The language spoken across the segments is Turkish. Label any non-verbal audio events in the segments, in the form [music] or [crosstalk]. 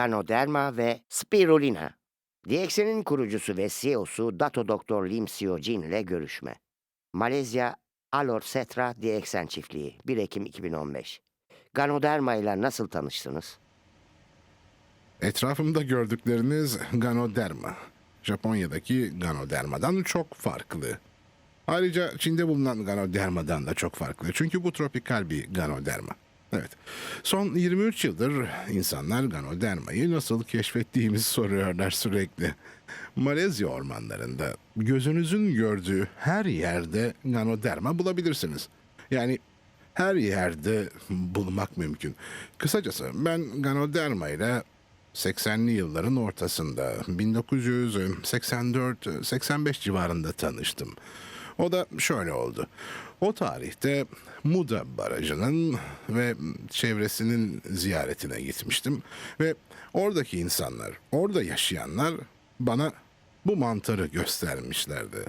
Ganoderma ve Spirulina. DX'nin kurucusu ve CEO'su Dato Doktor Lim Seo Jin ile görüşme. Malezya Alor Setra DXN çiftliği 1 Ekim 2015. Ganoderma ile nasıl tanıştınız? Etrafımda gördükleriniz Ganoderma. Japonya'daki Ganoderma'dan çok farklı. Ayrıca Çin'de bulunan Ganoderma'dan da çok farklı. Çünkü bu tropikal bir Ganoderma. Evet. Son 23 yıldır insanlar Ganoderma'yı nasıl keşfettiğimizi [laughs] soruyorlar sürekli. Malezya ormanlarında gözünüzün gördüğü her yerde Ganoderma bulabilirsiniz. Yani her yerde bulmak mümkün. Kısacası ben Ganoderma ile 80'li yılların ortasında 1984-85 civarında tanıştım. O da şöyle oldu. O tarihte Muda Barajı'nın ve çevresinin ziyaretine gitmiştim ve oradaki insanlar, orada yaşayanlar bana bu mantarı göstermişlerdi.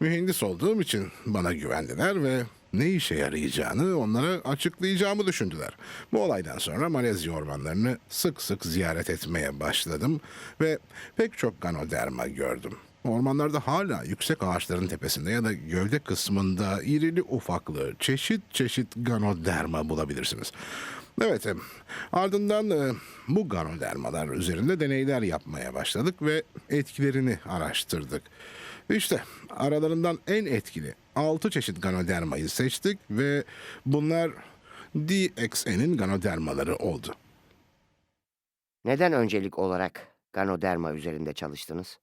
Mühendis olduğum için bana güvendiler ve ne işe yarayacağını onlara açıklayacağımı düşündüler. Bu olaydan sonra Malezya ormanlarını sık sık ziyaret etmeye başladım ve pek çok ganoderma gördüm. Ormanlarda hala yüksek ağaçların tepesinde ya da gövde kısmında irili ufaklı çeşit çeşit ganoderma bulabilirsiniz. Evet, ardından e, bu ganodermalar üzerinde deneyler yapmaya başladık ve etkilerini araştırdık. İşte aralarından en etkili 6 çeşit ganodermayı seçtik ve bunlar DXN'in ganodermaları oldu. Neden öncelik olarak Ganoderma üzerinde çalıştınız?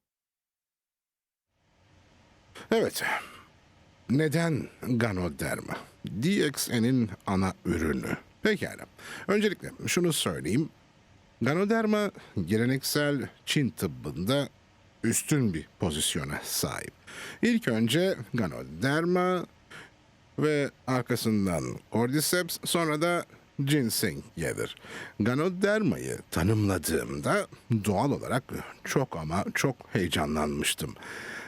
Evet. Neden Ganoderma? DXN'in ana ürünü. Pekala. Öncelikle şunu söyleyeyim. Ganoderma geleneksel Çin tıbbında üstün bir pozisyona sahip. İlk önce Ganoderma ve arkasından Cordyceps sonra da ginseng gelir. Ganoderma'yı tanımladığımda doğal olarak çok ama çok heyecanlanmıştım.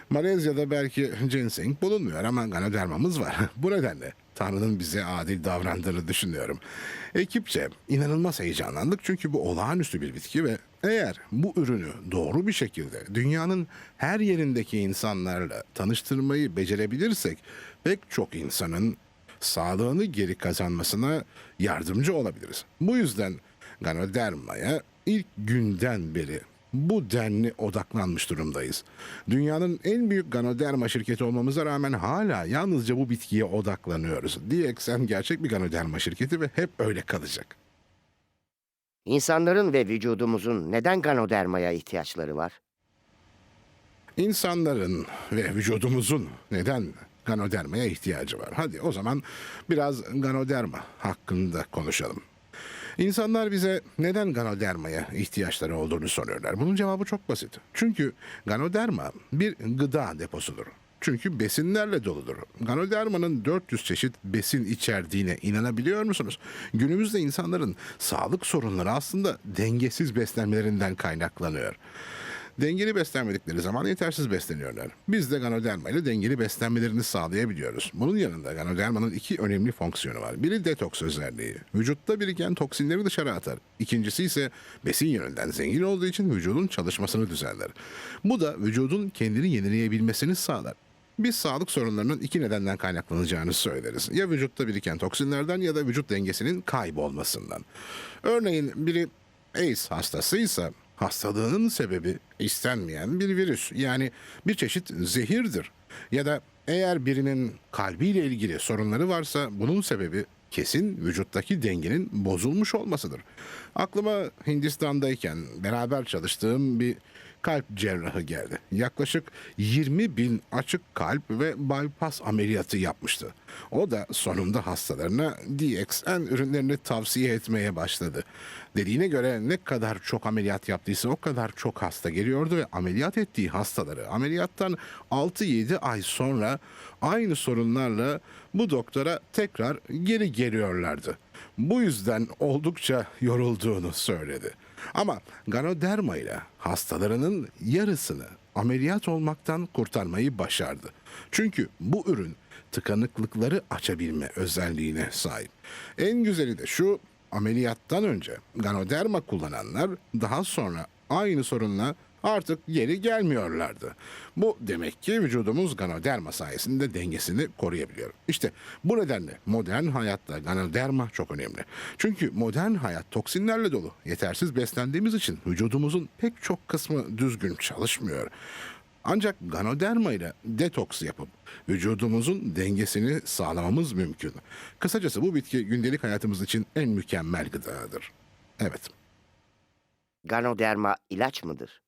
Malezya'da belki ginseng bulunmuyor ama Ganoderma'mız var. [laughs] Bu nedenle Tanrı'nın bize adil davrandığını düşünüyorum. Ekipçe inanılmaz heyecanlandık çünkü bu olağanüstü bir bitki ve eğer bu ürünü doğru bir şekilde dünyanın her yerindeki insanlarla tanıştırmayı becerebilirsek pek çok insanın sağlığını geri kazanmasına yardımcı olabiliriz. Bu yüzden Ganoderma'ya ilk günden beri bu denli odaklanmış durumdayız. Dünyanın en büyük Ganoderma şirketi olmamıza rağmen hala yalnızca bu bitkiye odaklanıyoruz. DXM gerçek bir Ganoderma şirketi ve hep öyle kalacak. İnsanların ve vücudumuzun neden Ganoderma'ya ihtiyaçları var? İnsanların ve vücudumuzun neden Ganoderma'ya ihtiyacı var? Hadi o zaman biraz Ganoderma hakkında konuşalım. İnsanlar bize neden Ganoderma'ya ihtiyaçları olduğunu soruyorlar. Bunun cevabı çok basit. Çünkü Ganoderma bir gıda deposudur. Çünkü besinlerle doludur. Ganoderma'nın 400 çeşit besin içerdiğine inanabiliyor musunuz? Günümüzde insanların sağlık sorunları aslında dengesiz beslenmelerinden kaynaklanıyor. Dengeli beslenmedikleri zaman yetersiz besleniyorlar. Biz de Ganoderma ile dengeli beslenmelerini sağlayabiliyoruz. Bunun yanında Ganoderma'nın iki önemli fonksiyonu var. Biri detoks özelliği. Vücutta biriken toksinleri dışarı atar. İkincisi ise besin yönünden zengin olduğu için vücudun çalışmasını düzenler. Bu da vücudun kendini yenileyebilmesini sağlar. Biz sağlık sorunlarının iki nedenden kaynaklanacağını söyleriz. Ya vücutta biriken toksinlerden ya da vücut dengesinin kaybolmasından. Örneğin biri AIDS hastasıysa hastalığının sebebi istenmeyen bir virüs. Yani bir çeşit zehirdir. Ya da eğer birinin kalbiyle ilgili sorunları varsa bunun sebebi kesin vücuttaki dengenin bozulmuş olmasıdır. Aklıma Hindistan'dayken beraber çalıştığım bir kalp cerrahı geldi. Yaklaşık 20 bin açık kalp ve bypass ameliyatı yapmıştı. O da sonunda hastalarına DXN ürünlerini tavsiye etmeye başladı. Dediğine göre ne kadar çok ameliyat yaptıysa o kadar çok hasta geliyordu ve ameliyat ettiği hastaları ameliyattan 6-7 ay sonra aynı sorunlarla bu doktora tekrar geri geliyorlardı. Bu yüzden oldukça yorulduğunu söyledi. Ama Ganoderma ile hastalarının yarısını ameliyat olmaktan kurtarmayı başardı. Çünkü bu ürün tıkanıklıkları açabilme özelliğine sahip. En güzeli de şu, ameliyattan önce Ganoderma kullananlar daha sonra aynı sorunla artık geri gelmiyorlardı. Bu demek ki vücudumuz Ganoderma sayesinde dengesini koruyabiliyor. İşte bu nedenle modern hayatta Ganoderma çok önemli. Çünkü modern hayat toksinlerle dolu. Yetersiz beslendiğimiz için vücudumuzun pek çok kısmı düzgün çalışmıyor. Ancak Ganoderma ile detoks yapıp vücudumuzun dengesini sağlamamız mümkün. Kısacası bu bitki gündelik hayatımız için en mükemmel gıdadır. Evet. Ganoderma ilaç mıdır?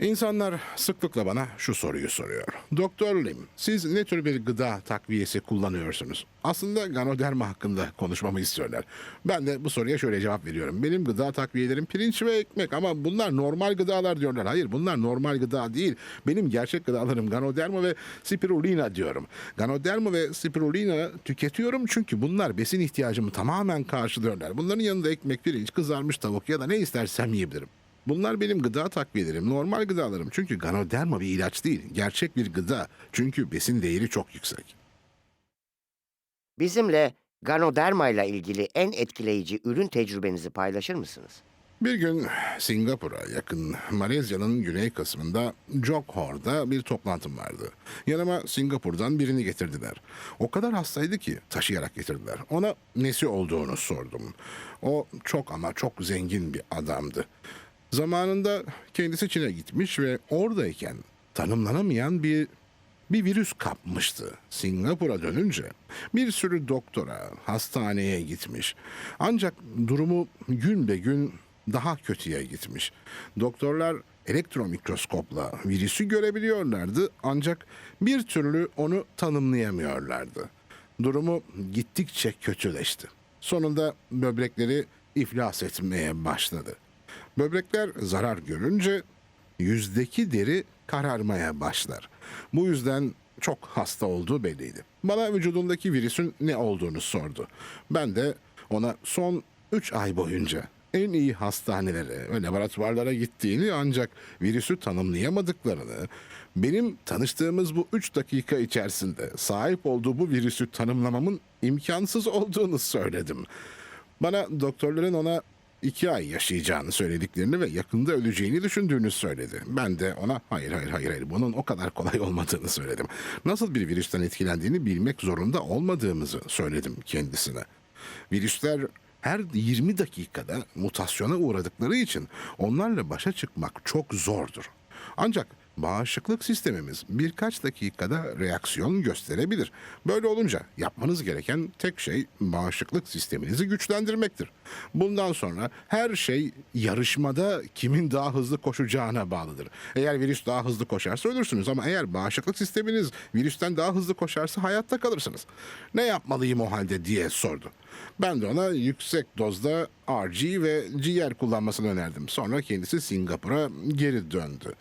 İnsanlar sıklıkla bana şu soruyu soruyor. Doktor Lim, siz ne tür bir gıda takviyesi kullanıyorsunuz? Aslında Ganoderma hakkında konuşmamı istiyorlar. Ben de bu soruya şöyle cevap veriyorum. Benim gıda takviyelerim pirinç ve ekmek ama bunlar normal gıdalar diyorlar. Hayır bunlar normal gıda değil. Benim gerçek gıdalarım Ganoderma ve Spirulina diyorum. Ganoderma ve Spirulina tüketiyorum çünkü bunlar besin ihtiyacımı tamamen karşılıyorlar. Bunların yanında ekmek, pirinç, kızarmış tavuk ya da ne istersem yiyebilirim. Bunlar benim gıda takviyelerim, normal gıdalarım. Çünkü Ganoderma bir ilaç değil, gerçek bir gıda. Çünkü besin değeri çok yüksek. Bizimle Ganoderma ile ilgili en etkileyici ürün tecrübenizi paylaşır mısınız? Bir gün Singapur'a yakın Malezya'nın güney kısmında Johor'da bir toplantım vardı. Yanıma Singapur'dan birini getirdiler. O kadar hastaydı ki taşıyarak getirdiler. Ona nesi olduğunu sordum. O çok ama çok zengin bir adamdı. Zamanında kendisi Çin'e gitmiş ve oradayken tanımlanamayan bir bir virüs kapmıştı. Singapur'a dönünce bir sürü doktora, hastaneye gitmiş. Ancak durumu gün be gün daha kötüye gitmiş. Doktorlar elektron mikroskopla virüsü görebiliyorlardı ancak bir türlü onu tanımlayamıyorlardı. Durumu gittikçe kötüleşti. Sonunda böbrekleri iflas etmeye başladı. Böbrekler zarar görünce yüzdeki deri kararmaya başlar. Bu yüzden çok hasta olduğu belliydi. Bana vücudundaki virüsün ne olduğunu sordu. Ben de ona son 3 ay boyunca en iyi hastanelere ve laboratuvarlara gittiğini ancak virüsü tanımlayamadıklarını, benim tanıştığımız bu 3 dakika içerisinde sahip olduğu bu virüsü tanımlamamın imkansız olduğunu söyledim. Bana doktorların ona iki ay yaşayacağını söylediklerini ve yakında öleceğini düşündüğünü söyledi. Ben de ona hayır hayır hayır hayır bunun o kadar kolay olmadığını söyledim. Nasıl bir virüsten etkilendiğini bilmek zorunda olmadığımızı söyledim kendisine. Virüsler her 20 dakikada mutasyona uğradıkları için onlarla başa çıkmak çok zordur. Ancak bağışıklık sistemimiz birkaç dakikada reaksiyon gösterebilir. Böyle olunca yapmanız gereken tek şey bağışıklık sisteminizi güçlendirmektir. Bundan sonra her şey yarışmada kimin daha hızlı koşacağına bağlıdır. Eğer virüs daha hızlı koşarsa ölürsünüz ama eğer bağışıklık sisteminiz virüsten daha hızlı koşarsa hayatta kalırsınız. Ne yapmalıyım o halde diye sordu. Ben de ona yüksek dozda RG ve GR kullanmasını önerdim. Sonra kendisi Singapur'a geri döndü.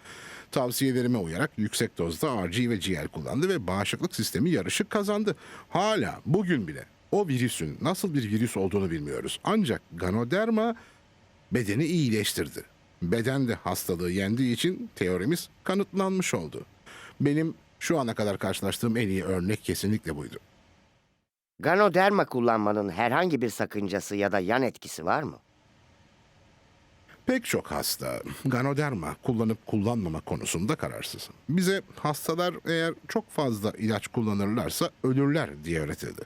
Tavsiyelerime uyarak yüksek dozda RG ve GR kullandı ve bağışıklık sistemi yarışı kazandı. Hala bugün bile o virüsün nasıl bir virüs olduğunu bilmiyoruz. Ancak Ganoderma bedeni iyileştirdi. Beden de hastalığı yendiği için teorimiz kanıtlanmış oldu. Benim şu ana kadar karşılaştığım en iyi örnek kesinlikle buydu. Ganoderma kullanmanın herhangi bir sakıncası ya da yan etkisi var mı? Pek çok hasta Ganoderma kullanıp kullanmama konusunda kararsız. Bize hastalar eğer çok fazla ilaç kullanırlarsa ölürler diye öğretildi.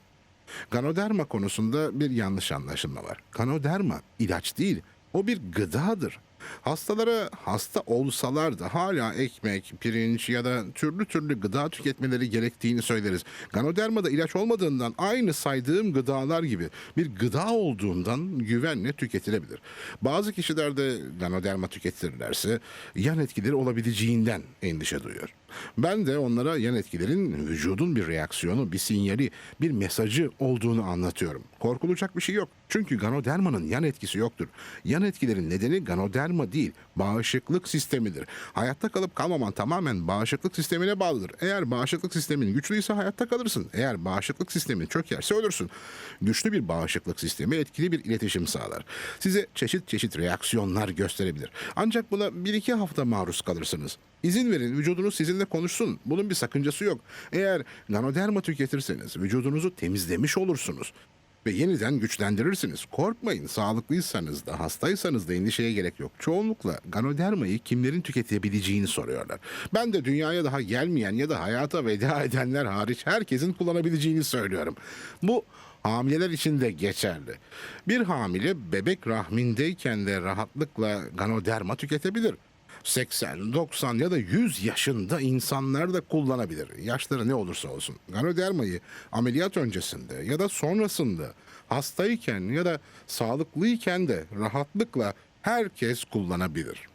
Ganoderma konusunda bir yanlış anlaşılma var. Ganoderma ilaç değil, o bir gıdadır. Hastalara hasta olsalar da hala ekmek, pirinç ya da türlü türlü gıda tüketmeleri gerektiğini söyleriz. Ganoderma da ilaç olmadığından aynı saydığım gıdalar gibi bir gıda olduğundan güvenle tüketilebilir. Bazı kişiler de Ganoderma tüketirlerse yan etkileri olabileceğinden endişe duyuyor. Ben de onlara yan etkilerin vücudun bir reaksiyonu, bir sinyali, bir mesajı olduğunu anlatıyorum. Korkulacak bir şey yok. Çünkü Ganoderma'nın yan etkisi yoktur. Yan etkilerin nedeni Ganoderma değil, bağışıklık sistemidir. Hayatta kalıp kalmaman tamamen bağışıklık sistemine bağlıdır. Eğer bağışıklık sistemin güçlüyse hayatta kalırsın. Eğer bağışıklık sistemin çökerse ölürsün. Güçlü bir bağışıklık sistemi etkili bir iletişim sağlar. Size çeşit çeşit reaksiyonlar gösterebilir. Ancak buna bir iki hafta maruz kalırsınız. İzin verin vücudunuz sizinle konuşsun. Bunun bir sakıncası yok. Eğer nanoderma tüketirseniz vücudunuzu temizlemiş olursunuz. Ve yeniden güçlendirirsiniz. Korkmayın, sağlıklıysanız da hastaysanız da endişeye gerek yok. Çoğunlukla ganodermayı kimlerin tüketebileceğini soruyorlar. Ben de dünyaya daha gelmeyen ya da hayata veda edenler hariç herkesin kullanabileceğini söylüyorum. Bu hamileler için de geçerli. Bir hamile bebek rahmindeyken de rahatlıkla ganoderma tüketebilir. 80, 90 ya da 100 yaşında insanlar da kullanabilir. Yaşları ne olursa olsun. Ganodermayı ameliyat öncesinde ya da sonrasında hastayken ya da sağlıklıyken de rahatlıkla herkes kullanabilir.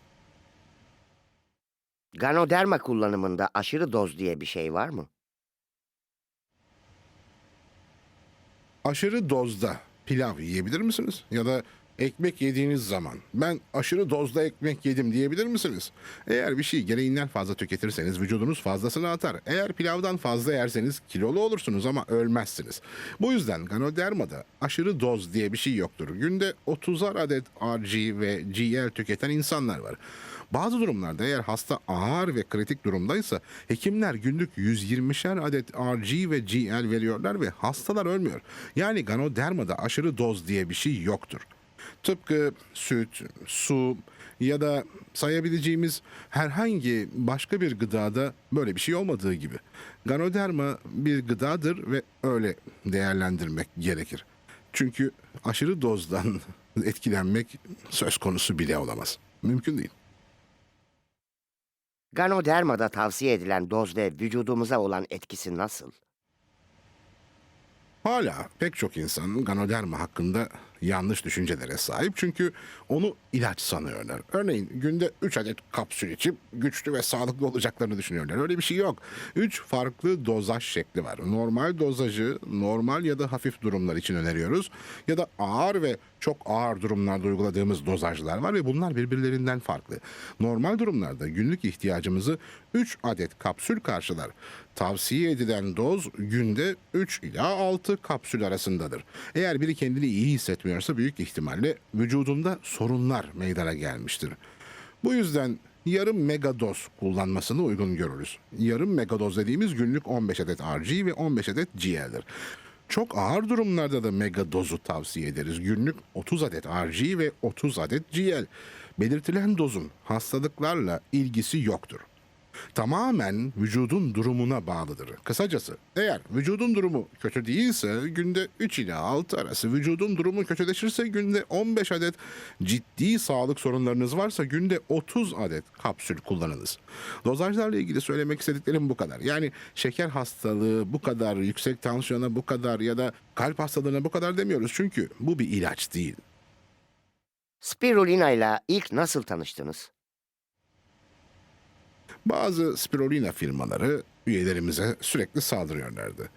Ganoderma kullanımında aşırı doz diye bir şey var mı? Aşırı dozda pilav yiyebilir misiniz? Ya da ekmek yediğiniz zaman ben aşırı dozda ekmek yedim diyebilir misiniz? Eğer bir şey gereğinden fazla tüketirseniz vücudunuz fazlasını atar. Eğer pilavdan fazla yerseniz kilolu olursunuz ama ölmezsiniz. Bu yüzden Ganoderma'da aşırı doz diye bir şey yoktur. Günde 30'ar adet RG ve GL tüketen insanlar var. Bazı durumlarda eğer hasta ağır ve kritik durumdaysa hekimler günlük 120'şer adet RG ve GL veriyorlar ve hastalar ölmüyor. Yani Ganoderma'da aşırı doz diye bir şey yoktur. Tıpkı süt, su ya da sayabileceğimiz herhangi başka bir gıdada böyle bir şey olmadığı gibi. Ganoderma bir gıdadır ve öyle değerlendirmek gerekir. Çünkü aşırı dozdan [laughs] etkilenmek söz konusu bile olamaz. Mümkün değil. Ganoderma'da tavsiye edilen doz ve vücudumuza olan etkisi nasıl? Hala pek çok insan Ganoderma hakkında yanlış düşüncelere sahip çünkü onu ilaç sanıyorlar. Örneğin günde 3 adet kapsül içip güçlü ve sağlıklı olacaklarını düşünüyorlar. Öyle bir şey yok. 3 farklı dozaj şekli var. Normal dozajı normal ya da hafif durumlar için öneriyoruz. Ya da ağır ve çok ağır durumlarda uyguladığımız dozajlar var ve bunlar birbirlerinden farklı. Normal durumlarda günlük ihtiyacımızı 3 adet kapsül karşılar. Tavsiye edilen doz günde 3 ila 6 kapsül arasındadır. Eğer biri kendini iyi hissetmiyorsa büyük ihtimalle vücudunda sorunlar meydana gelmiştir. Bu yüzden yarım megadoz kullanmasını uygun görürüz. Yarım megadoz dediğimiz günlük 15 adet RG ve 15 adet GL'dir. Çok ağır durumlarda da mega dozu tavsiye ederiz. Günlük 30 adet RG ve 30 adet GL. Belirtilen dozun hastalıklarla ilgisi yoktur tamamen vücudun durumuna bağlıdır. Kısacası eğer vücudun durumu kötü değilse günde 3 ila 6 arası vücudun durumu kötüleşirse günde 15 adet ciddi sağlık sorunlarınız varsa günde 30 adet kapsül kullanınız. Dozajlarla ilgili söylemek istediklerim bu kadar. Yani şeker hastalığı bu kadar, yüksek tansiyona bu kadar ya da kalp hastalığına bu kadar demiyoruz. Çünkü bu bir ilaç değil. Spirulina ile ilk nasıl tanıştınız? Bazı spirulina firmaları üyelerimize sürekli saldırıyorlardı.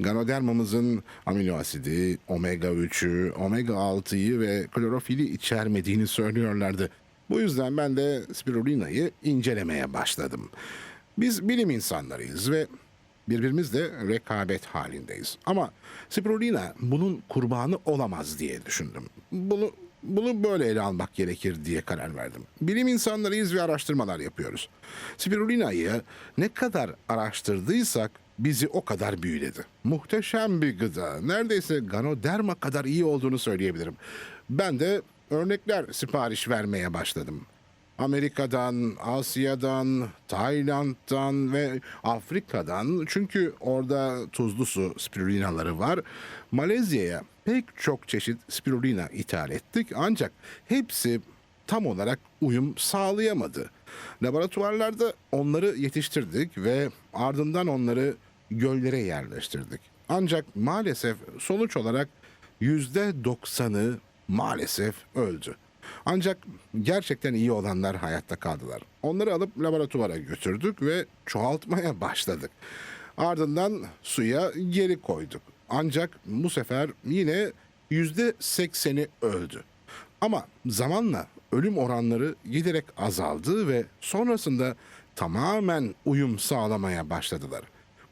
Ganodermamızın amino asidi, omega 3'ü, omega 6'yı ve klorofili içermediğini söylüyorlardı. Bu yüzden ben de spirulina'yı incelemeye başladım. Biz bilim insanlarıyız ve birbirimizle rekabet halindeyiz. Ama spirulina bunun kurbanı olamaz diye düşündüm. Bunu bunu böyle ele almak gerekir diye karar verdim. Bilim insanlarıyız ve araştırmalar yapıyoruz. Spirulina'yı ne kadar araştırdıysak bizi o kadar büyüledi. Muhteşem bir gıda. Neredeyse Ganoderma kadar iyi olduğunu söyleyebilirim. Ben de örnekler sipariş vermeye başladım. Amerika'dan, Asya'dan, Tayland'dan ve Afrika'dan çünkü orada tuzlu su spirulinaları var. Malezya'ya pek çok çeşit spirulina ithal ettik ancak hepsi tam olarak uyum sağlayamadı. Laboratuvarlarda onları yetiştirdik ve ardından onları göllere yerleştirdik. Ancak maalesef sonuç olarak yüzde doksanı maalesef öldü. Ancak gerçekten iyi olanlar hayatta kaldılar. Onları alıp laboratuvara götürdük ve çoğaltmaya [laughs] başladık. Ardından suya geri koyduk. Ancak bu sefer yine yüzde sekseni öldü. Ama zamanla ölüm oranları giderek azaldı ve sonrasında tamamen uyum sağlamaya başladılar.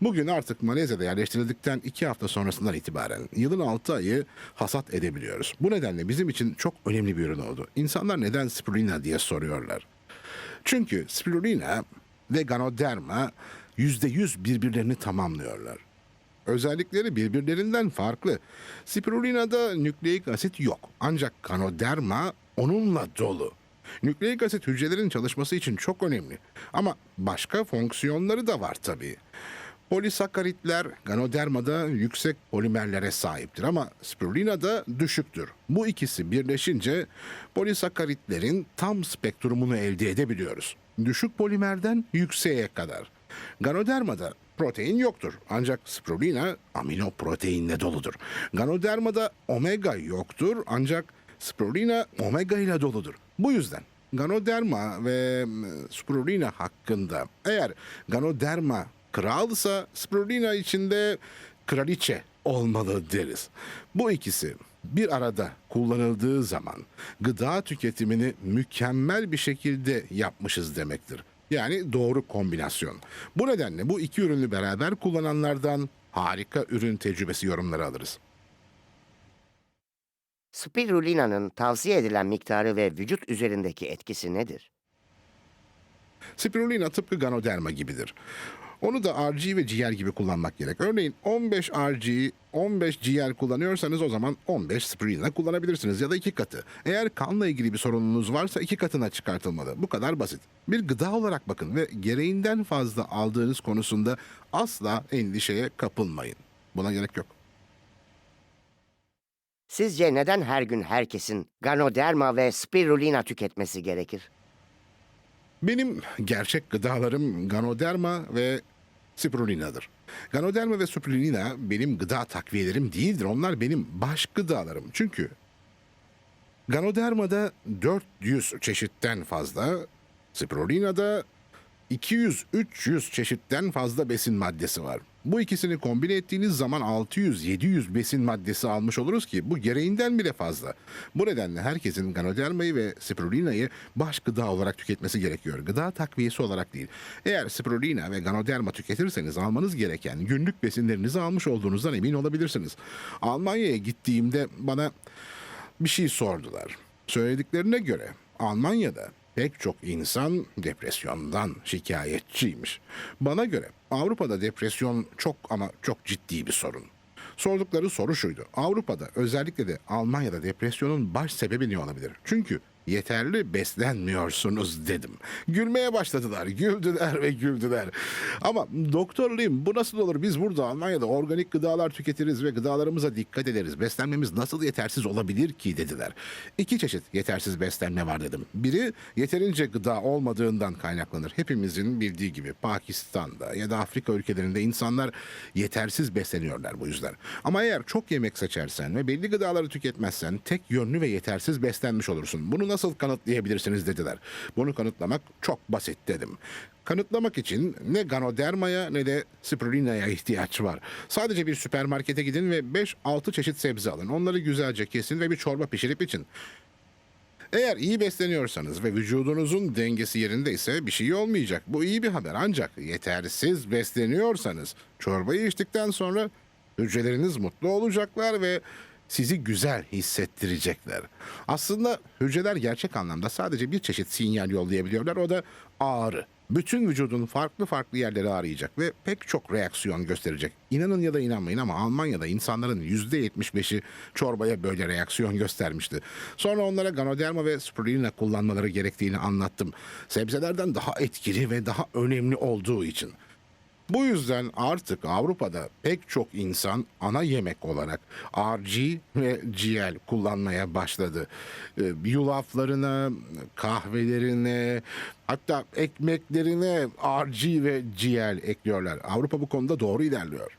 Bugün artık Malezya'da yerleştirildikten iki hafta sonrasından itibaren yılın altı ayı hasat edebiliyoruz. Bu nedenle bizim için çok önemli bir ürün oldu. İnsanlar neden spirulina diye soruyorlar. Çünkü spirulina ve ganoderma yüzde yüz birbirlerini tamamlıyorlar. özellikleri birbirlerinden farklı. Spirulina'da nükleik asit yok. Ancak Ganoderma onunla dolu. Nükleik asit hücrelerin çalışması için çok önemli. Ama başka fonksiyonları da var tabii. Polisakaritler Ganoderma'da yüksek polimerlere sahiptir ama spirulina'da düşüktür. Bu ikisi birleşince polisakaritlerin tam spektrumunu elde edebiliyoruz. Düşük polimerden yükseğe kadar. Ganoderma'da protein yoktur ancak spirulina amino proteinle doludur. Ganoderma'da omega yoktur ancak spirulina omega ile doludur. Bu yüzden Ganoderma ve spirulina hakkında eğer Ganoderma kralsa spirulina içinde kraliçe olmalı deriz. Bu ikisi bir arada kullanıldığı zaman gıda tüketimini mükemmel bir şekilde yapmışız demektir. Yani doğru kombinasyon. Bu nedenle bu iki ürünü beraber kullananlardan harika ürün tecrübesi yorumları alırız. Spirulina'nın tavsiye edilen miktarı ve vücut üzerindeki etkisi nedir? Spirulina tıpkı Ganoderma gibidir. Onu da RG ve ciğer gibi kullanmak gerek. Örneğin 15 RG, 15 ciğer kullanıyorsanız o zaman 15 spirulina kullanabilirsiniz ya da iki katı. Eğer kanla ilgili bir sorununuz varsa iki katına çıkartılmalı. Bu kadar basit. Bir gıda olarak bakın ve gereğinden fazla aldığınız konusunda asla endişeye kapılmayın. Buna gerek yok. Sizce neden her gün herkesin Ganoderma ve Spirulina tüketmesi gerekir? Benim gerçek gıdalarım Ganoderma ve Spirulina'dır. Ganoderma ve Spirulina benim gıda takviyelerim değildir. Onlar benim baş gıdalarım. Çünkü Ganoderma'da 400 çeşitten fazla, Spirulina'da 200-300 çeşitten fazla besin maddesi var. Bu ikisini kombine ettiğiniz zaman 600-700 besin maddesi almış oluruz ki bu gereğinden bile fazla. Bu nedenle herkesin Ganoderma'yı ve Spirulina'yı baş gıda olarak tüketmesi gerekiyor. Gıda takviyesi olarak değil. Eğer Spirulina ve Ganoderma tüketirseniz almanız gereken günlük besinlerinizi almış olduğunuzdan emin olabilirsiniz. Almanya'ya gittiğimde bana bir şey sordular. Söylediklerine göre Almanya'da pek çok insan depresyondan şikayetçiymiş. Bana göre Avrupa'da depresyon çok ama çok ciddi bir sorun. Sordukları soru şuydu. Avrupa'da özellikle de Almanya'da depresyonun baş sebebi ne olabilir? Çünkü yeterli beslenmiyorsunuz dedim. Gülmeye başladılar. Güldüler ve güldüler. Ama doktor Lim bu nasıl olur? Biz burada Almanya'da organik gıdalar tüketiriz ve gıdalarımıza dikkat ederiz. Beslenmemiz nasıl yetersiz olabilir ki dediler. İki çeşit yetersiz beslenme var dedim. Biri yeterince gıda olmadığından kaynaklanır. Hepimizin bildiği gibi Pakistan'da ya da Afrika ülkelerinde insanlar yetersiz besleniyorlar bu yüzden. Ama eğer çok yemek seçersen ve belli gıdaları tüketmezsen tek yönlü ve yetersiz beslenmiş olursun. Bunu nasıl kanıtlayabilirsiniz dediler. Bunu kanıtlamak çok basit dedim. Kanıtlamak için ne Ganoderma'ya ne de Spirulina'ya ihtiyaç var. Sadece bir süpermarkete gidin ve 5-6 çeşit sebze alın. Onları güzelce kesin ve bir çorba pişirip için. Eğer iyi besleniyorsanız ve vücudunuzun dengesi yerindeyse bir şey olmayacak. Bu iyi bir haber ancak yetersiz besleniyorsanız çorbayı içtikten sonra hücreleriniz mutlu olacaklar ve sizi güzel hissettirecekler. Aslında hücreler gerçek anlamda sadece bir çeşit sinyal yollayabiliyorlar. O da ağrı. Bütün vücudun farklı farklı yerleri ağrıyacak ve pek çok reaksiyon gösterecek. İnanın ya da inanmayın ama Almanya'da insanların %75'i çorbaya böyle reaksiyon göstermişti. Sonra onlara Ganoderma ve Spirulina kullanmaları gerektiğini anlattım. Sebzelerden daha etkili ve daha önemli olduğu için. Bu yüzden artık Avrupa'da pek çok insan ana yemek olarak RG ve GL kullanmaya başladı. Ee, Yulaflarına, kahvelerine, hatta ekmeklerine RG ve GL ekliyorlar. Avrupa bu konuda doğru ilerliyor.